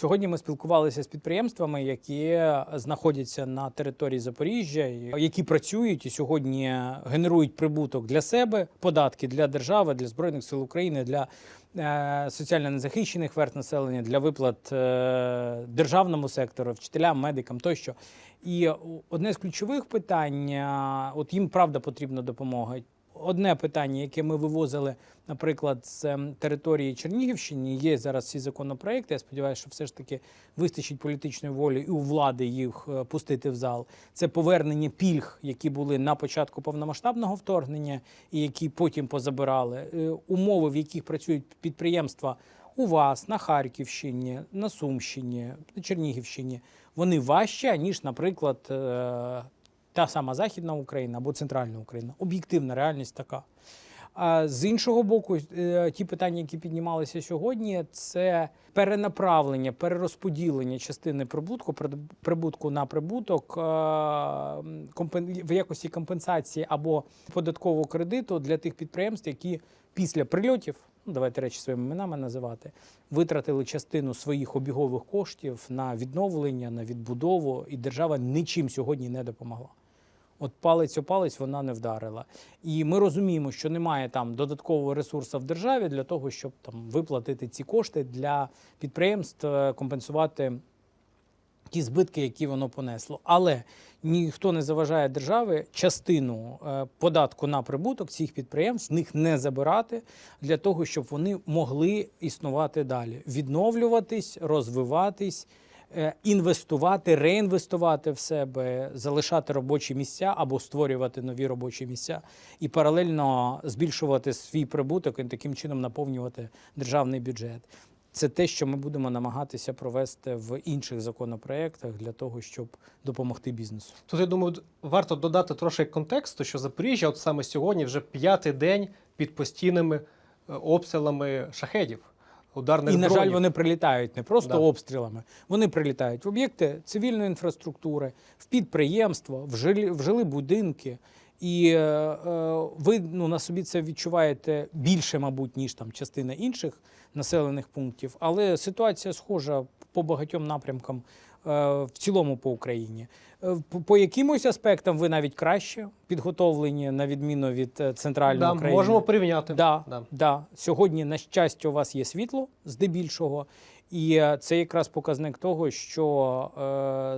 сьогодні ми спілкувалися з підприємствами, які знаходяться на території Запоріжжя, які працюють і сьогодні генерують прибуток для себе, податки для держави, для збройних сил України, для е, соціально незахищених верт населення, для виплат е, державному сектору, вчителям, медикам тощо. І одне з ключових питань, е, от їм правда потрібна допомога. Одне питання, яке ми вивозили, наприклад, з ем, території Чернігівщини, є зараз ці законопроекти. Я сподіваюся, що все ж таки вистачить політичної волі і у влади їх е, пустити в зал. Це повернення пільг, які були на початку повномасштабного вторгнення, і які потім позабирали. Е, Умови, в яких працюють підприємства у вас на Харківщині, на Сумщині, на Чернігівщині, вони важчі, ніж, наприклад, е, та сама Західна Україна або Центральна Україна. Об'єктивна реальність така. А з іншого боку, е, ті питання, які піднімалися сьогодні, це перенаправлення, перерозподілення частини прибутку, прибутку на прибуток е, в якості компенсації або податкового кредиту для тих підприємств, які після прильотів, ну давайте речі своїми іменами називати, витратили частину своїх обігових коштів на відновлення, на відбудову, і держава нічим сьогодні не допомогла. От палець о палець вона не вдарила. І ми розуміємо, що немає там додаткового ресурсу в державі для того, щоб там виплатити ці кошти для підприємств, е, компенсувати ті збитки, які воно понесло. Але ніхто не заважає державі частину е, податку на прибуток цих підприємств них не забирати для того, щоб вони могли існувати далі, відновлюватись, розвиватись. Е, Інвестувати, реінвестувати в себе, залишати робочі місця або створювати нові робочі місця і паралельно збільшувати свій прибуток і таким чином наповнювати державний бюджет. Це те, що ми будемо намагатися провести в інших законопроєктах для того, щоб допомогти бізнесу. Тут я думаю, варто додати трошки контексту, що Запоріжжя, от саме сьогодні, вже п'ятий день під постійними е, обстрілами шахедів, ударних І, на жаль, вони прилітають не просто Да. обстрілами, вони прилітають в об'єкти цивільної інфраструктури, в підприємства, в жилі, в жилі будинки. І е, е, ви ну, на собі це відчуваєте більше, мабуть, ніж там частина інших населених пунктів. Але ситуація схожа по багатьом напрямкам е, в цілому по Україні. Е, По, якимось аспектам ви навіть краще підготовлені, на відміну від е, центральної да, України. можемо порівняти. Да, Да. да. Сьогодні, на щастя, у вас є світло здебільшого. І е, це якраз показник того, що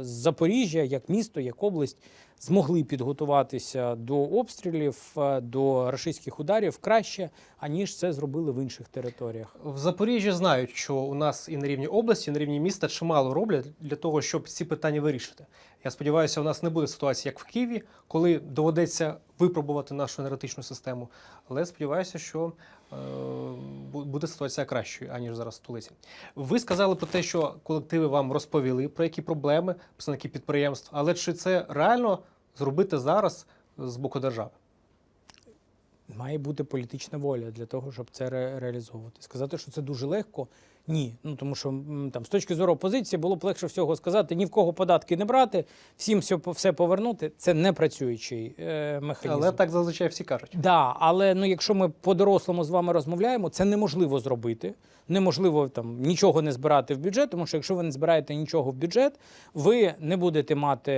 е, Запоріжжя, як місто, як область, змогли підготуватися до обстрілів, е, до рашистських ударів краще, аніж це зробили в інших територіях. В Запоріжжі знають, що у нас і на рівні області, і на рівні міста чимало роблять для того, щоб ці питання вирішити. Я сподіваюся, у нас не буде ситуації, як в Києві, коли доведеться випробувати нашу енергетичну систему. Але сподіваюся, що е, буде ситуація кращою, аніж зараз в столиці. Ви сказали про те, що колективи вам розповіли про які проблеми, представники підприємств, але чи це реально зробити зараз з боку держави? Має бути політична воля для того, щоб це ре- реалізовувати. Сказати, що це дуже легко. Ні, ну тому що там з точки зору опозиції було б легше всього сказати ні в кого податки не брати, всім все, все повернути. Це не працюючий е, механізм. Але так зазвичай всі кажуть. Да, але ну, якщо ми по-дорослому з вами розмовляємо, це неможливо зробити. Неможливо там нічого не збирати в бюджет, тому що якщо ви не збираєте нічого в бюджет, ви не будете мати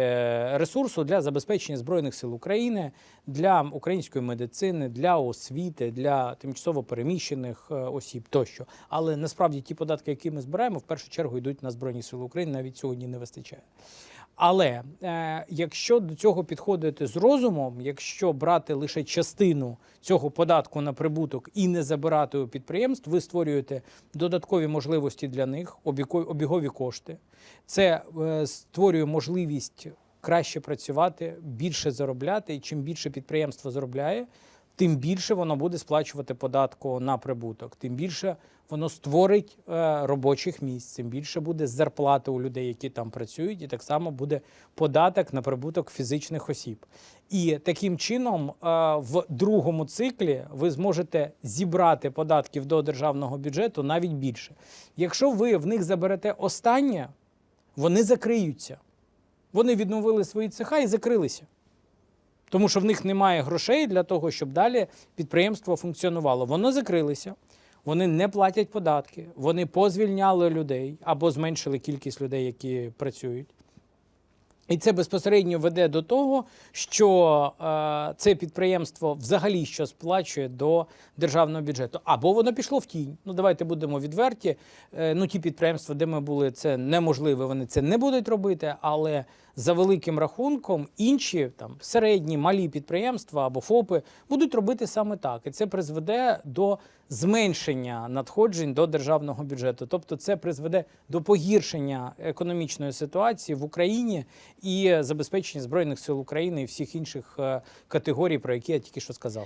ресурсу для забезпечення збройних сил України, для української медицини, для освіти, для тимчасово переміщених е, осіб тощо. Але насправді ті податки, які ми збираємо, в першу чергу йдуть на збройні сили України. Навіть сьогодні не вистачає. Але е, якщо до цього підходити з розумом, якщо брати лише частину цього податку на прибуток і не забирати у підприємств, ви створюєте додаткові можливості для них, обігові кошти. Це е, створює можливість краще працювати, більше заробляти. І чим більше підприємство заробляє, тим більше воно буде сплачувати податку на прибуток, тим більше воно створить е, робочих місць, тим більше буде зарплата у людей, які там працюють, і так само буде податок на прибуток фізичних осіб. І таким чином, е, в другому циклі ви зможете зібрати податків до державного бюджету навіть більше. Якщо ви в них заберете останнє, вони закриються. Вони відновили свої цеха і закрилися. Тому що в них немає грошей для того, щоб далі підприємство функціонувало. Воно закрилося. Вони не платять податки, вони позвільняли людей або зменшили кількість людей, які працюють. І це безпосередньо веде до того, що е, це підприємство взагалі що сплачує до державного бюджету. Або воно пішло в тінь. Ну давайте будемо відверті. Е, ну ті підприємства, де ми були, це неможливо. Вони це не будуть робити. Але за великим рахунком інші там середні, малі підприємства або ФОПи будуть робити саме так. І це призведе до зменшення надходжень до державного бюджету. Тобто, це призведе до погіршення економічної ситуації в Україні і забезпечення збройних сил України і всіх інших е, категорій, про які я тільки що сказав.